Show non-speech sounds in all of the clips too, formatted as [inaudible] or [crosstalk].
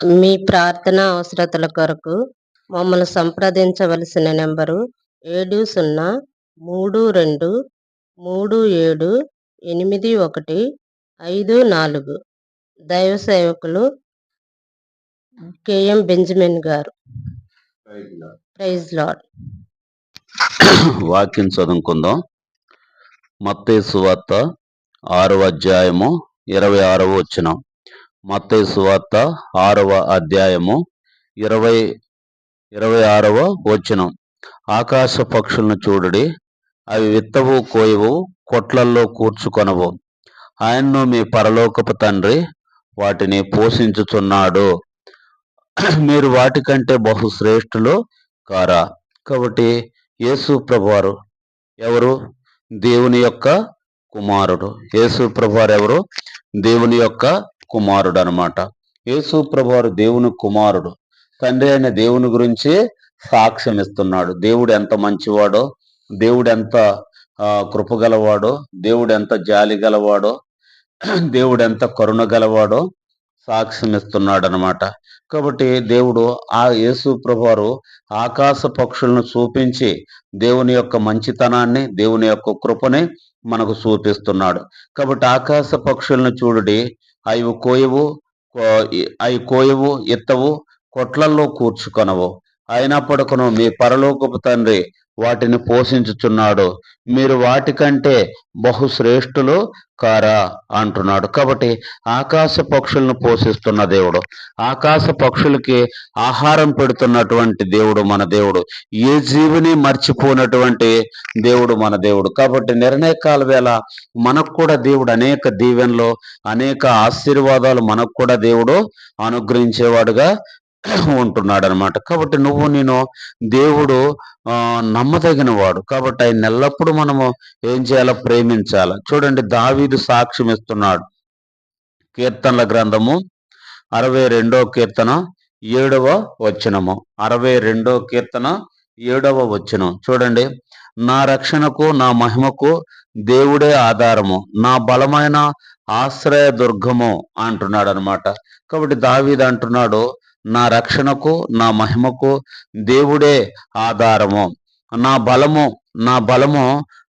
మీ ప్రార్థన అవసరతల కొరకు మమ్మల్ని సంప్రదించవలసిన నెంబరు ఏడు సున్నా మూడు రెండు మూడు ఏడు ఎనిమిది ఒకటి ఐదు నాలుగు. దైవ సేవకులు కేఎం బెంజమిన్ గారు. ప్రైజ్ లాడ్ వాక్యం చదువుకుందాం. మత్తయి సువార్త ఆరవ అధ్యాయము ఇరవై ఆరవ వచ్చినాం మత్తయి సువార్త ఆరవ అధ్యాయము ఇరవై ఇరవై ఆరవ వచనం. ఆకాశ పక్షులను చూడుడి అవి విత్తవు కోయవు కొట్లల్లో కూర్చుకొనవు. ఆయన్ను మీ పరలోకపు తండ్రి వాటిని పోషించుచున్నాడు. మీరు వాటికంటే బహు శ్రేష్ఠులు కారా? కాబట్టి యేసు ప్రభువారు ఎవరు? దేవుని యొక్క కుమారుడు. యేసు ప్రభువారు ఎవరు? దేవుని యొక్క కుమారుడు అనమాట యేసు ప్రభువారు దేవుని కుమారుడు. తండ్రి అయిన దేవుని గురించి సాక్ష్యం ఇస్తున్నాడు. దేవుడు ఎంత మంచివాడో దేవుడు ఎంత ఆ, కృపగలవాడో దేవుడు ఎంత జాలి గలవాడో దేవుడు ఎంత కరుణ గలవాడో సాక్ష్యం ఇస్తున్నాడు అనమాట కాబట్టి దేవుడు ఆ యేసు ప్రభువారు ఆకాశ పక్షులను చూపించి దేవుని యొక్క మంచితనాన్ని దేవుని యొక్క కృపని మనకు చూపిస్తున్నాడు. కాబట్టి ఆకాశ పక్షులను చూడుడి అవి కోయవు కో- అవి కోయవు ఎత్తవు కొట్లల్లో కూర్చుకొనవు. అయినప్పటికను మీ పరలోకపు తండ్రి వాటిని పోషించుచున్నాడు. మీరు వాటికంటే బహుశ్రేష్ఠులు కారా అంటున్నాడు. కాబట్టి ఆకాశ పక్షులను పోషిస్తున్న దేవుడు ఆకాశ పక్షులకి ఆహారం పెడుతున్నటువంటి దేవుడు మన దేవుడు ఏ జీవిని మర్చిపోయినటువంటి దేవుడు మన దేవుడు. కాబట్టి నిర్ణయకాల వేళ మనకు కూడా దేవుడు అనేక దీవెనలు అనేక ఆశీర్వాదాలు మనకు కూడా దేవుడు అనుగ్రహించేవాడుగా ఉంటున్నాడు అనమాట కాబట్టి నువ్వు నేను దేవుడు ఆ నమ్మదగిన వాడు కాబట్టి ఆయన ఎల్లప్పుడూ మనము ఏం చేయాలో? ప్రేమించాలి? చూడండి దావీదు సాక్ష్యం ఇస్తున్నాడు. కీర్తనల గ్రంథము అరవై రెండో కీర్తన ఏడవ వచనము. అరవై రెండో కీర్తన ఏడవ వచనం. చూడండి నా రక్షణకు నా మహిమకు దేవుడే ఆధారము. నా బలమైన ఆశ్రయ దుర్గము అంటున్నాడు అనమాట కాబట్టి దావీదు అంటున్నాడు నా రక్షణకు నా మహిమకు దేవుడే ఆధారము. నా బలము నా బలము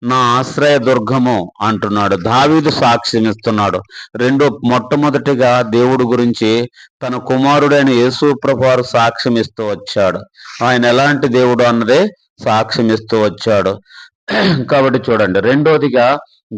నా ఆశ్రయ దుర్గము అంటున్నాడు. దావీదు సాక్ష్యం ఇస్తున్నాడు. రెండు మొట్టమొదటిగా దేవుడు గురించి తన కుమారుడైన యేసు ప్రభువారు సాక్ష్యం ఇస్తూ వచ్చాడు. ఆయన ఎలాంటి దేవుడు అన్నదే సాక్ష్యం ఇస్తూ వచ్చాడు. [clears throat] కాబట్టి చూడండి రెండోదిగా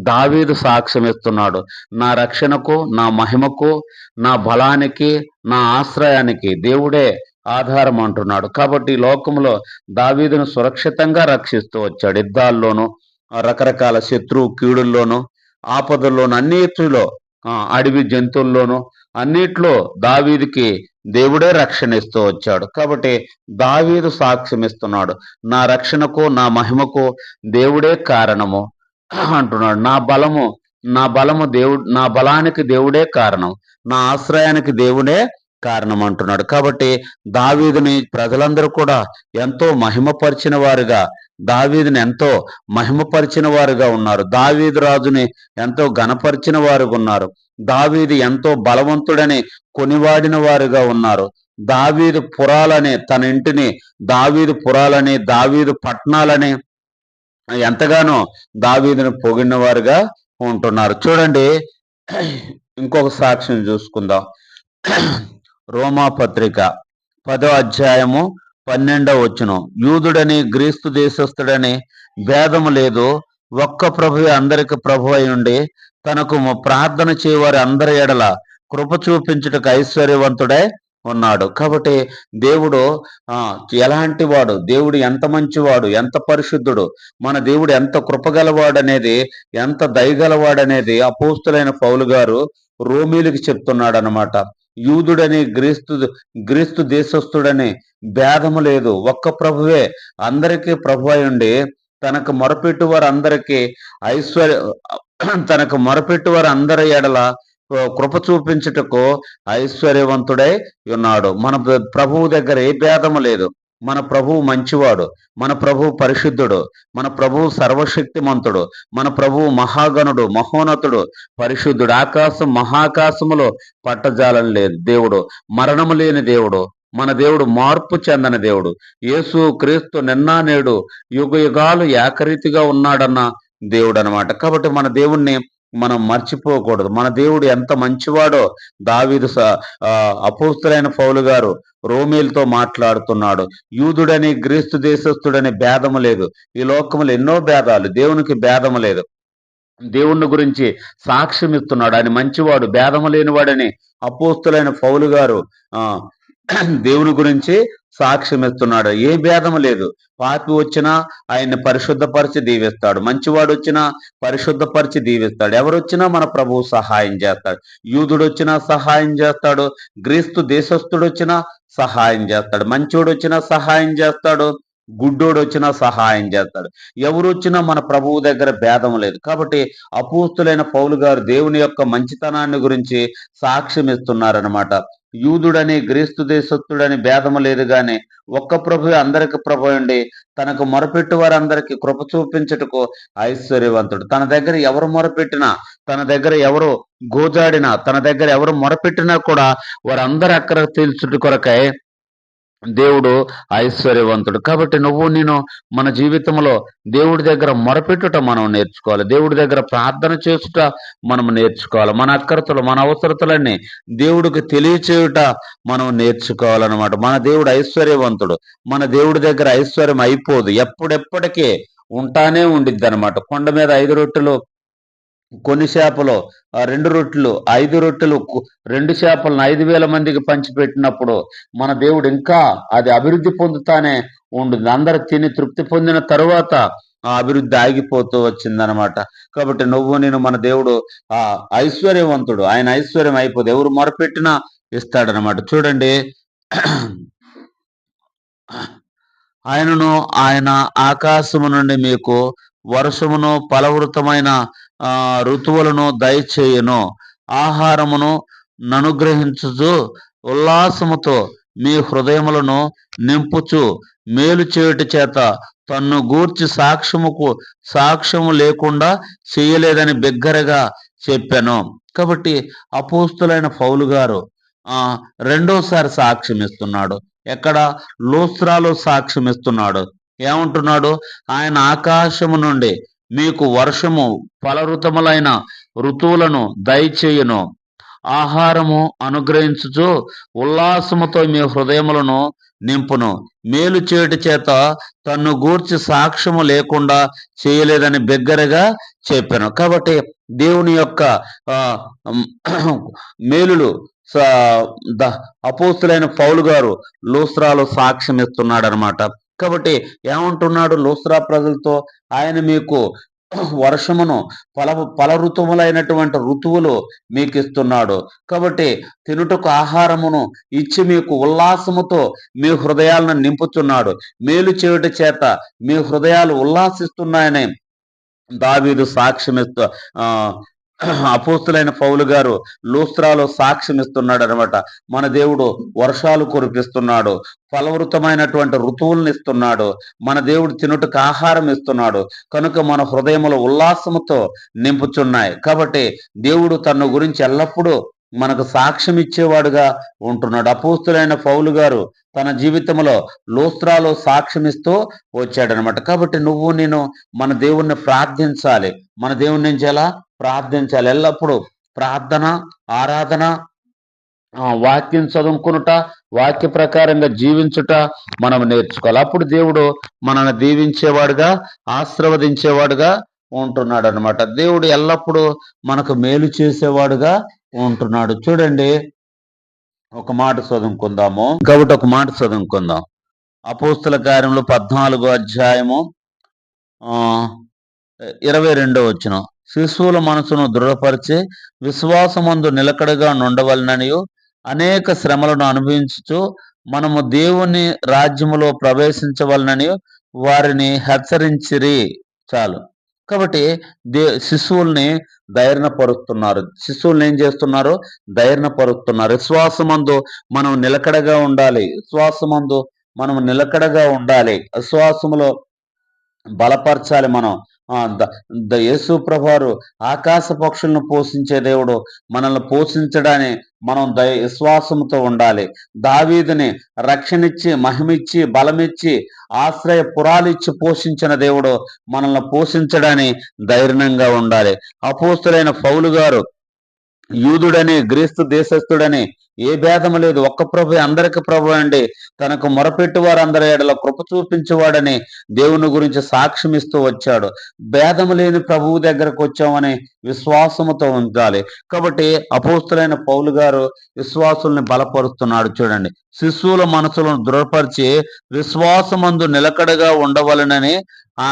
దావీదు సాక్ష్యం ఇస్తున్నాడు నా రక్షణకు నా మహిమకు నా బలానికి నా ఆశ్రయానికి దేవుడే ఆధారం అంటున్నాడు. కాబట్టి లోకంలో దావీదును సురక్షితంగా రక్షిస్తూ వచ్చాడు. యుద్ధాల్లోనూ రకరకాల శత్రు కీడుల్లోనూ ఆపదల్లోనూ అన్నిటిలో అడవి జంతువుల్లోనూ అన్నిట్లో దావీదుకి దేవుడే రక్షణ ఇస్తూ వచ్చాడు. కాబట్టి దావీదు సాక్ష్యం ఇస్తున్నాడు నా రక్షణకు నా మహిమకు దేవుడే కారణము. అంటున్నాడు. నా బలము నా బలము దేవుడు నా బలానికి దేవుడే కారణం. నా ఆశ్రయానికి దేవుడే కారణం అంటున్నాడు. కాబట్టి దావీదుని ప్రజలందరూ కూడా ఎంతో మహిమపరిచిన వారుగా దావీదుని ఎంతో మహిమపరిచిన వారుగా ఉన్నారు. దావీదు రాజుని ఎంతో గణపరిచిన వారుగా ఉన్నారు. దావీదు ఎంతో బలవంతుడని కొనివాడిన వారుగా ఉన్నారు. దావీదు పురాలని తన ఇంటిని దావీదు పురాలని దావీదు పట్టణాలని ఎంతగానో దావీదును పొగిడిన వారుగా ఉంటున్నారు. చూడండి ఇంకొక సాక్ష్యం చూసుకుందాం. రోమా పత్రిక పదో అధ్యాయము పన్నెండవ వచ్చును యూదుడని గ్రీస్తు దేశస్థుడని భేదము లేదు. ఒక్క ప్రభు అందరికి ప్రభు అయి ఉండి తనకు ప్రార్థన చేయవారి అందరి ఎడల కృప చూపించుటకు ఐశ్వర్యవంతుడై ఉన్నాడు. కాబట్టి దేవుడు ఆ ఎలాంటి వాడు దేవుడు ఎంత మంచివాడు? ఎంత పరిశుద్ధుడు? మన దేవుడు ఎంత కృపగలవాడు అనేది ఎంత దయగలవాడు అనేది అపోస్తులైన పౌలు గారు రోమిలకు చెప్తున్నాడు అనమాట యూదుడని గ్రీస్తు గ్రీస్తు దేశస్థుడని భేదము లేదు. ఒక్క ప్రభువే. అందరికీ ప్రభు అయి ఉండి తనకు మొరపెట్టు వారు అందరికీ ఐశ్వర్య తనకు మొరపెట్టు వారు అందరి ఎడల కృప చూపించుటకు ఐశ్వర్యవంతుడై ఉన్నాడు. మన ప్రభువు దగ్గర ఏ భేదము లేదు. మన ప్రభువు మంచివాడు. మన ప్రభువు పరిశుద్ధుడు. మన ప్రభువు సర్వశక్తిమంతుడు. మన ప్రభువు మహాగణుడు మహోన్నతుడు. పరిశుద్ధుడు. ఆకాశం మహాకాశములో పట్టజాలం లేని దేవుడు. మరణము లేని దేవుడు. మన దేవుడు మార్పు చెందని దేవుడు. యేసు క్రీస్తు నిన్న నేడు యుగ యుగాలు ఏకరీతిగా ఉన్నాడన్న దేవుడు అనమాట కాబట్టి మన దేవుణ్ణి మనం మర్చిపోకూడదు. మన దేవుడు ఎంత మంచివాడో దావీదు స- ఆ, అపోస్తులైన పౌలు గారు రోమేలతో మాట్లాడుతున్నాడు. యూదుడని గ్రీస్తు దేశస్థుడని భేదము లేదు. ఈ లోకములో ఎన్నో భేదాలు. దేవునికి భేదము లేదు. దేవుణ్ణి గురించి సాక్ష్యం ఇస్తున్నాడు. ఆయన మంచివాడు భేదము లేనివాడని అపోస్తులైన పౌలు గారు ఆ [clears throat] దేవుని గురించి సాక్ష్యం ఇస్తున్నాడు. ఏ భేదము లేదు. పాపి వచ్చినా ఆయన్ని పరిశుద్ధపరిచి దీవిస్తాడు. మంచివాడు వచ్చినా పరిశుద్ధపరిచి దీవిస్తాడు. ఎవరు వచ్చినా మన ప్రభువు సహాయం చేస్తాడు. యూదుడు వచ్చినా సహాయం చేస్తాడు. గ్రీస్తు దేశస్థుడు వచ్చినా సహాయం చేస్తాడు. మంచోడు వచ్చినా సహాయం చేస్తాడు. గుడ్డోడు వచ్చినా సహాయం చేస్తాడు. ఎవరు వచ్చినా మన ప్రభువు దగ్గర భేదం లేదు. కాబట్టి అపూస్తులైన పౌలు గారు దేవుని యొక్క మంచితనాన్ని గురించి సాక్ష్యం ఇస్తున్నారనమాట యూదుడని గ్రీస్తు దేశత్తుడని భేదము లేదు గాని ఒక్క ప్రభు అందరికి ప్రభు అండి తనకు మొరపెట్టు వారందరికి కృప చూపించుటకు ఐశ్వర్యవంతుడు. తన దగ్గర ఎవరు మొరపెట్టినా తన దగ్గర ఎవరు గోజాడినా తన దగ్గర ఎవరు మొరపెట్టినా కూడా వారందరూ అక్కడ తీల్చుట కొరకై దేవుడు ఐశ్వర్యవంతుడు. కాబట్టి నువ్వు నేను మన జీవితంలో దేవుడి దగ్గర మొరపెట్టుట మనం నేర్చుకోవాలి. దేవుడి దగ్గర ప్రార్థన చేసుట మనం నేర్చుకోవాలి. మన అక్కరతలు మన అవసరతలన్నీ దేవుడికి తెలియచేయుట మనం నేర్చుకోవాలన్నమాట. మన దేవుడు ఐశ్వర్యవంతుడు. మన దేవుడి దగ్గర ఐశ్వర్యం అయిపోదు. ఎప్పుడెప్పటికీ ఉంటానే ఉండిద్ది అనమాట కొండ మీద ఐదు రొట్టెలు కొన్ని చేపలు రెండు రొట్టెలు ఐదు రొట్టెలు రెండు చేపలను ఐదు వేల మందికి పంచిపెట్టినప్పుడు మన దేవుడు ఇంకా అది అభివృద్ధి పొందుతానే ఉంటుంది అందరు తిని తృప్తి పొందిన తరువాత ఆ అభివృద్ధి ఆగిపోతూ వచ్చిందనమాట. కాబట్టి నువ్వు నేను మన దేవుడు ఆ ఐశ్వర్యవంతుడు. ఆయన ఐశ్వర్యం అయిపోదు. ఎవరు మొరపెట్టినా ఇస్తాడనమాట. చూడండి. ఆయనను ఆయన ఆకాశము నుండి మీకు వర్షమును ఫలవృతమైన ఋతువులను దయచేయును. ఆహారమును ననుగ్రహించుచు ఉల్లాసముతో మీ హృదయములను నింపుచు మేలు చేయుట చేత తన్ను గూర్చి సాక్ష్యముకు సాక్ష్యము లేకుండా చేయలేదని బిగ్గరగా చెప్పాను. కాబట్టి అపోస్తులైన పౌలు గారు ఆ రెండోసారి సాక్ష్యం ఇస్తున్నాడు ఎక్కడ? లోస్త్రాలో సాక్ష్యం ఇస్తున్నాడు ఏమంటున్నాడు? ఆయన ఆకాశము నుండి మీకు వర్షము ఫలరుతములైన ఋతువులను దయచేయును. ఆహారము అనుగ్రహించుచు ఉల్లాసముతో మీ హృదయములను నింపును. మేలు చేయుట చేత తన్ను గూర్చి సాక్ష్యము లేకుండా చేయలేదని బిగ్గరగా చెప్పాను. కాబట్టి దేవుని యొక్క [clears throat] మేలులు ద అపోస్తులైన పౌలు గారు లూస్రాలో సాక్ష్యం ఇస్తున్నాడు అనమాట కాబట్టి ఏమంటున్నాడు లూస్రా ప్రజలతో? ఆయన మీకు వర్షమును ఫల ఫల ఋతువులైనటువంటి ఋతువులు మీకు ఇస్తున్నాడు. కాబట్టి తినుటకు ఆహారమును ఇచ్చి మీకు ఉల్లాసముతో మీ హృదయాలను నింపుతున్నాడు. మేలు చేయుట చేత మీ హృదయాలు ఉల్లాసిస్తున్నాయని దావీదు సాక్ష్యమిస్తూ ఆ [clears throat] అపోస్తులైన పౌలు గారు లూస్త్రాలో సాక్ష్యం ఇస్తున్నాడు అనమాట మన దేవుడు వర్షాలు కురిపిస్తున్నాడు. ఫలవృతమైనటువంటి ఋతువులను ఇస్తున్నాడు. మన దేవుడు తినుటకు ఆహారం ఇస్తున్నాడు. కనుక మన హృదయములో ఉల్లాసముతో నింపుచున్నాయి. కాబట్టి దేవుడు తన గురించి ఎల్లప్పుడూ మనకు సాక్ష్యం ఇచ్చేవాడుగా ఉంటున్నాడు. అపోస్తులైన పౌలు గారు తన జీవితంలో లోస్త్రాలో సాక్ష్యం ఇస్తూ వచ్చాడనమాట. కాబట్టి నువ్వు నేను మన దేవుణ్ణి ప్రార్థించాలి. మన దేవుని నుంచి ఎలా ప్రార్థించాలి. ఎల్లప్పుడూ ప్రార్థన ఆరాధన వాక్యం చదువుకునుట వాక్య ప్రకారంగా జీవించుట మనం నేర్చుకోవాలి. అప్పుడు దేవుడు మనల్ని దీవించేవాడుగా ఆశీర్వదించేవాడుగా ఉంటున్నాడు అనమాట దేవుడు ఎల్లప్పుడూ మనకు మేలు చేసేవాడుగా ఉంటున్నాడు. చూడండి ఒక మాట చదువుకుందాము. కాబట్టి ఒక మాట చదువుకుందాం. అపోస్తుల కార్యంలో పద్నాలుగో అధ్యాయము ఇరవై రెండో వచ్చిన శిశువుల మనసును దృఢపరిచి విశ్వాసమందు నిలకడగా నుండవలననియు అనేక శ్రమలను అనుభవించుచు మనము దేవుని రాజ్యములో ప్రవేశించవలనని వారిని హెచ్చరించిరి. చాలు. కాబట్టి దే శిశువుల్ని ధైర్యపరుస్తున్నారు శిశువుల్ని ఏం చేస్తున్నారు? ధైర్యపరుస్తున్నారు విశ్వాసమందు మనం నిలకడగా ఉండాలి. విశ్వాసమందు మనం నిలకడగా ఉండాలి. విశ్వాసములో బలపరచాలి మనం. ద- యేసు ప్రభువారు ఆకాశ పక్షులను పోషించే దేవుడు. మనల్ని పోషించడాన్ని మనం దయ విశ్వాసంతో ఉండాలి. దావీదిని రక్షణిచ్చి మహిమిచ్చి బలమిచ్చి ఆశ్రయ పురాలిచ్చి పోషించిన దేవుడు మనల్ని పోషించడాన్ని ధైర్యంగా ఉండాలి. అపోస్తులైన పౌలు గారు యూదుడని గ్రీస్తు దేశస్థుడని ఏ భేదము లేదు. ఒక్క ప్రభు అందరికి ప్రభు అండి. తనకు మొరపెట్టు వారందరి ఏడల కృప చూపించేవాడని దేవుని గురించి సాక్ష్యం ఇస్తూ వచ్చాడు. భేదము లేని ప్రభువు దగ్గరకు వచ్చామని విశ్వాసముతో ఉండాలి. కాబట్టి అపోస్తులైన పౌలు గారు విశ్వాసుల్ని బలపరుస్తున్నాడు చూడండి. శిశువుల మనసులను దృఢపరిచి విశ్వాసమందు నిలకడగా ఉండవలనని ఆ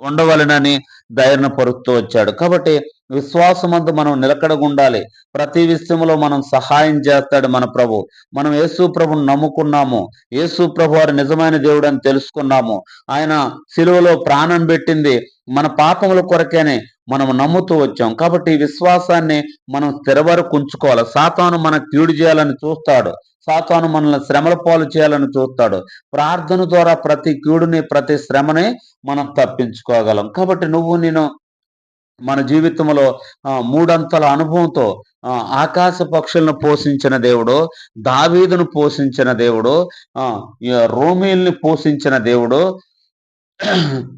ఉండవలనని ధైర్యపరుస్తూ వచ్చాడు. కాబట్టి విశ్వాసమందు మనం నిలకడగా ఉండాలి ప్రతి విషయంలో మనం సహాయం చేస్తాడు మన ప్రభు. మనం యేసు ప్రభుని నమ్ముకున్నాము. యేసు ప్రభు వారు నిజమైన దేవుడు అని తెలుసుకున్నాము. ఆయన సిలువలో ప్రాణం పెట్టింది. మన పాపముల కొరకేనే మనం నమ్ముతూ వచ్చాం. కాబట్టి ఈ విశ్వాసాన్ని మనం స్థిరవరకు ఉంచుకోవాలి. సాతాను మన కీడు చేయాలని చూస్తాడు. సాతాను మనల్ని శ్రమల పాలు చేయాలని చూస్తాడు. ప్రార్థన ద్వారా ప్రతి కీడుని ప్రతి శ్రమని మనం తప్పించుకోగలం. కాబట్టి నువ్వు నేను మన జీవితంలో ఆ, మూడంతల అనుభవంతో ఆ, ఆకాశ పక్షులను పోషించిన దేవుడు దావీదును పోషించిన దేవుడు ఆ, పోషించిన దేవుడు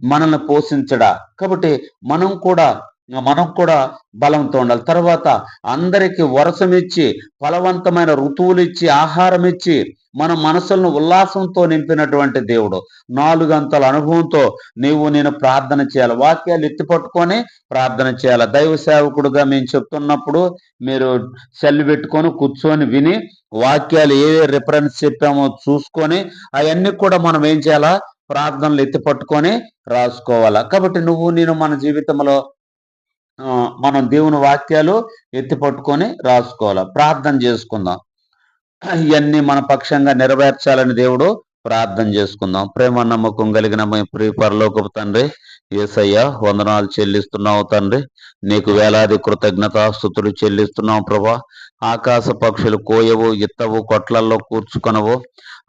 మనల్ని పోషించడా? కాబట్టి మనం కూడా మనం కూడా బలంతో ఉండాలి. తర్వాత అందరికి వరసమిచ్చి ఫలవంతమైన ఋతువులు ఇచ్చి ఆహారం ఇచ్చి మన మనసులను ఉల్లాసంతో నింపినటువంటి దేవుడు. నాలుగంతల అనుభవంతో నీవు నేను ప్రార్థన చేయాలి. వాక్యాలు ఎత్తి పట్టుకొని ప్రార్థన చేయాలి. దైవ సేవకుడుగా మేము చెప్తున్నప్పుడు మీరు సెల్ పెట్టుకొని కూర్చొని విని వాక్యాలు ఏ రిఫరెన్స్ చెప్పామో చూసుకొని అవన్నీ కూడా మనం ఏం చేయాలా? ప్రార్థనలు ఎత్తి పట్టుకొని రాసుకోవాలా. కాబట్టి నువ్వు నేను మన జీవితంలో మనం దేవుని వాక్యాలు ఎత్తి పట్టుకొని రాసుకోవాలి? ప్రార్థన చేసుకుందాం. ఇవన్నీ మన పక్షంగా నెరవేర్చాలని దేవుడు ప్రార్థన చేసుకుందాం. ప్రేమ నమ్మకం కలిగిన మీ ప్రియ పరలోకపు తండ్రి ఏసయ్య వందనాలు చెల్లిస్తున్నావు తండ్రి. నీకు వేలాది కృతజ్ఞత స్థుతులు చెల్లిస్తున్నావు ప్రభా. ఆకాశ పక్షులు కోయవు ఇత్తవు కొట్లల్లో కూర్చుకొనవు.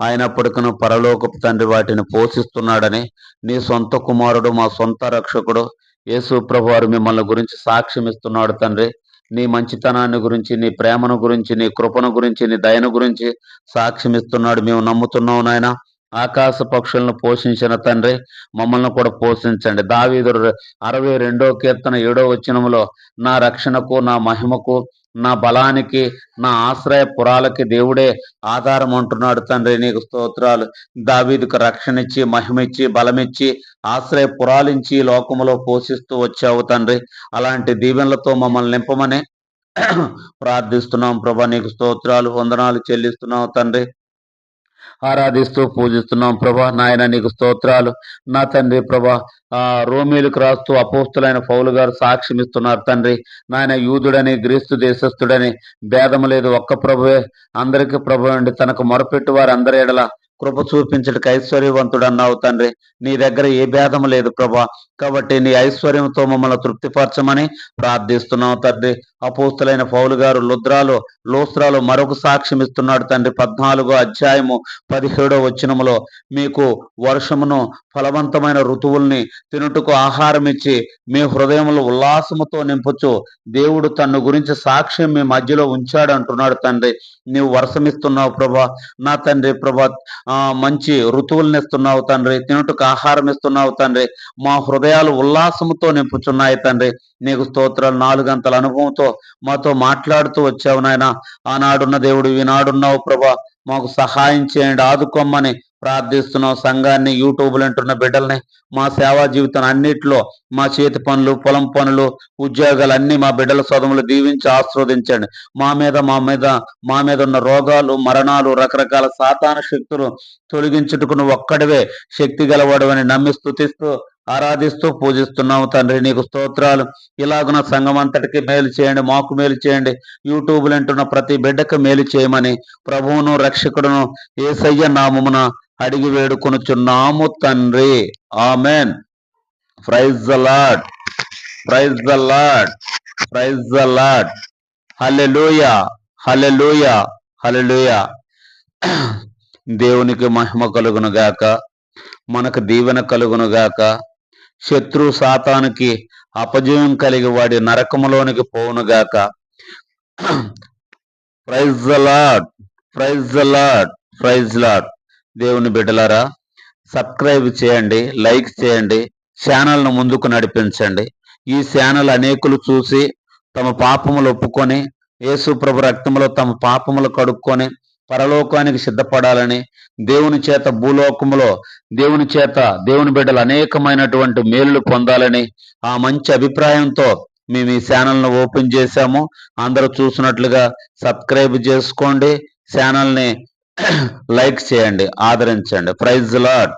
అయినప్పటికీ పరలోకపు తండ్రి వాటిని పోషిస్తున్నాడని నీ సొంత కుమారుడు మా సొంత రక్షకుడు యేసు ప్రభు వారు మిమ్మల్ని గురించి సాక్ష్యం ఇస్తున్నాడు తండ్రి. నీ మంచితనాన్ని గురించి నీ ప్రేమను గురించి నీ కృపను గురించి నీ దయను గురించి సాక్ష్యం ఇస్తున్నాడు. మేము నమ్ముతున్నాం నాయన. ఆకాశ పక్షులను పోషించిన తండ్రి మమ్మల్ని కూడా పోషించండి. దావీదు అరవై రెండో కీర్తన ఏడో వచనంలో నా రక్షణకు నా మహిమకు నా బలానికి నా ఆశ్రయ పురాలకి దేవుడే ఆధారం అంటున్నాడు తండ్రి. నీకు స్తోత్రాలు. దావీదుకు రక్షణ ఇచ్చి మహిమిచ్చి బలమిచ్చి ఆశ్రయ పురాలించి లోకములో పోషిస్తూ వచ్చావు తండ్రి. అలాంటి దీవెనలతో మమ్మల్ని నింపమని [clears throat] ప్రార్థిస్తున్నాం ప్రభా. నీకు స్తోత్రాలు వందనాలు చెల్లిస్తున్నావు తండ్రి. ఆరాధిస్తూ పూజిస్తున్నాం ప్రభా. నాయన నీకు స్తోత్రాలు. నా తండ్రి ప్రభా ఆ రోమీలకు రాస్తూ అపోస్తులైన పౌలు గారు సాక్ష్యం ఇస్తున్నారు తండ్రి. నాయన యూదుడని గ్రీస్తు దేశస్థుడని భేదము లేదు. ఒక్క ప్రభువే. అందరికీ ప్రభు అండి. తనకు మొరపెట్టు వారు అందరి ఎడల కృప చూపించడానికి ఐశ్వర్యవంతుడన్నావు తండ్రి. నీ దగ్గర ఏ భేదం లేదు ప్రభా. కాబట్టి నీ ఐశ్వర్యంతో మమ్మల్ని తృప్తిపరచమని ప్రార్థిస్తున్నావు తండ్రి. అపోస్తులైన పౌలు గారు లుద్రాలు లోస్త్రాలు మరొక సాక్ష్యం ఇస్తున్నాడు తండ్రి. పద్నాలుగో అధ్యాయము పదిహేడో వచనములో మీకు వర్షమును ఫలవంతమైన ఋతువుల్ని తినుటకు ఆహారం ఇచ్చి మీ హృదయములు ఉల్లాసముతో నింపుచు దేవుడు తన్ను గురించి సాక్ష్యం మీ మధ్యలో ఉంచాడు అంటున్నాడు తండ్రి. నీవు వర్షమిస్తున్నావు ప్రభా. నా తండ్రి ప్రభా మంచి ఋతువులను ఇస్తున్నావు తండ్రి తినుటకు ఆహారం ఇస్తున్నావు తండ్రి మా హృదయాలు ఉల్లాసముతో నింపుచున్నాయి తండ్రి. నీకు స్తోత్రాలు నాలుగంతల అనుభవంతో మాతో మాట్లాడుతూ వచ్చావు నాయన. ఆనాడున్న దేవుడు ఈనాడున్నావు ప్రభా. మాకు సహాయం చేయండి ఆదుకోమ్మని ప్రార్థిస్తున్నాం సంఘాన్ని యూట్యూబ్లు అంటున్న బిడ్డల్ని మా సేవా జీవితం అన్నిట్లో మా చేతి పనులు పొలం పనులు ఉద్యోగాలు అన్ని మా బిడ్డల సోదములు దీవించి ఆస్వాదించండి మా మీద మా మీద మా మీద ఉన్న రోగాలు మరణాలు రకరకాల సాతాన శక్తులు తొలగించుటకును ఒక్కడివే శక్తి అని నమ్మి స్థుతిస్తూ ఆరాధిస్తూ పూజిస్తున్నాము తండ్రి నీకు స్తోత్రాలు. ఇలాగున సంఘం అంతటికి మేలు చేయండి మాకు మేలు చేయండి. యూట్యూబ్లు అంటున్న ప్రతి బిడ్డకు మేలు చేయమని ప్రభువును రక్షకుడును ఏసయ్య నామమున అడిగి వేడుకొనుచున్నాము తండ్రి. Amen. Praise the lord praise the lord praise the lord hallelujah hallelujah hallelujah. దేవునికి మహిమ కలుగును గాక మనకు దీవెన కలుగును గాక శత్రు సాతానికి అపజయం కలిగి వాడి నరకములోనికి పోవునుగాక praise praise lord praise lord praise lord దేవుని బిడ్డలారా సబ్స్క్రైబ్ చేయండి లైక్ చేయండి ఛానల్ను ముందుకు నడిపించండి. ఈ ఛానల్ అనేకులు చూసి తమ పాపములు ఒప్పుకొని యేసు ప్రభు రక్తములో తమ పాపములు కడుక్కొని పరలోకానికి సిద్ధపడాలని దేవుని చేత భూలోకములో దేవుని చేత దేవుని బిడ్డలు అనేకమైనటువంటి మేలులు పొందాలని ఆ మంచి అభిప్రాయంతో మేము ఈ ఛానల్ను ఓపెన్ చేశాము. అందరూ చూసినట్లుగా సబ్స్క్రైబ్ చేసుకోండి. ఛానల్ని [clears throat] లైక్ చేయండి ఆదరించండి. Praise lord